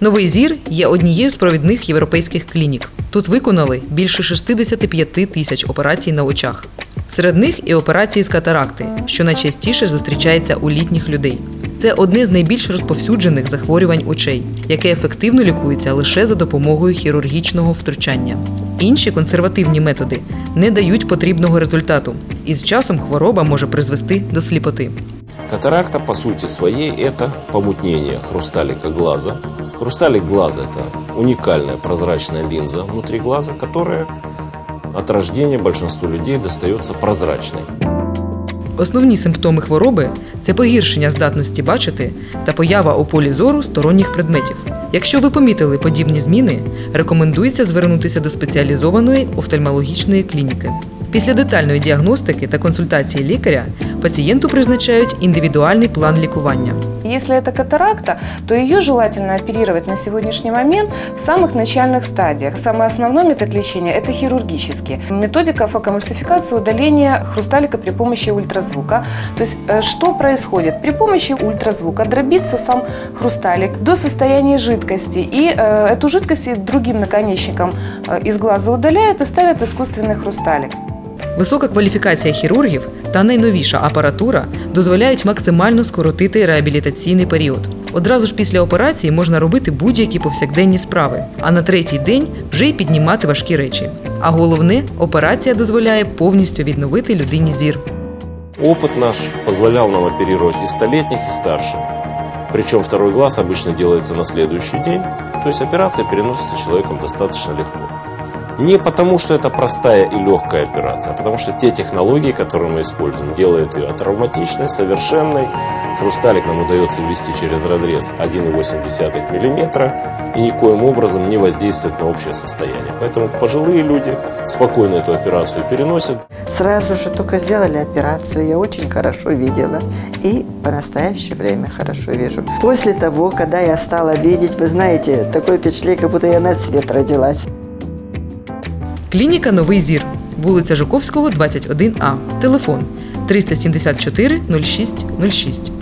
Новий зір є однією з провідних європейських клінік. Тут виконали більше 65 тисяч операцій на очах. Серед них і операції з катаракти, що найчастіше зустрічається у літніх людей. Це одне з найбільш розповсюджених захворювань очей, яке ефективно лікується лише за допомогою хірургічного втручання. Інші консервативні методи не дають потрібного результату, і з часом хвороба може призвести до сліпоти. Катаракта по сути своей это помутнение хрусталика глаза. Хрусталик глаза это уникальная прозрачная линза внутри глаза, которая от рождения большинству людей достается прозрачной. Основні симптоми хвороби це погіршення здатності бачити та поява у полі зору сторонніх предметів. Якщо ви помітили подібні зміни, рекомендується звернутися до спеціалізованої офтальмологічної клініки. Після детальної діагностики та консультації лікаря пацієнту призначають індивідуальний план лікування. Если это катаракта, то ее желательно оперировать на сегодняшний момент в самых начальных стадиях. Самый основной метод лечения – это хирургический. Методика фокомульсификации удаления хрусталика при помощи ультразвука. То есть э, что происходит? При помощи ультразвука дробится сам хрусталик до состояния жидкости. И э, эту жидкость другим наконечником э, из глаза удаляют и ставят искусственный хрусталик. Висока кваліфікація хірургів та найновіша апаратура дозволяють максимально скоротити реабілітаційний період. Одразу ж після операції можна робити будь-які повсякденні справи, а на третій день вже й піднімати важкі речі. А головне, операція дозволяє повністю відновити людині зір. Опыт наш позволял нам оперировать и столетних, и старше. Причем второй глаз обычно делается на следующий день, то есть операция переносится человеком достаточно легко. Не потому, что это простая и легкая операция, а потому что те технологии, которые мы используем, делают ее травматичной, совершенной. Хрусталик нам удается ввести через разрез 1,8 мм и никоим образом не воздействует на общее состояние. Поэтому пожилые люди спокойно эту операцию переносят. Сразу же только сделали операцию, я очень хорошо видела и по настоящее время хорошо вижу. После того, когда я стала видеть, вы знаете, такое впечатление, как будто я на свет родилась. Клініка Новий зір, вулиця Жуковського, 21А. Телефон 374 06 06.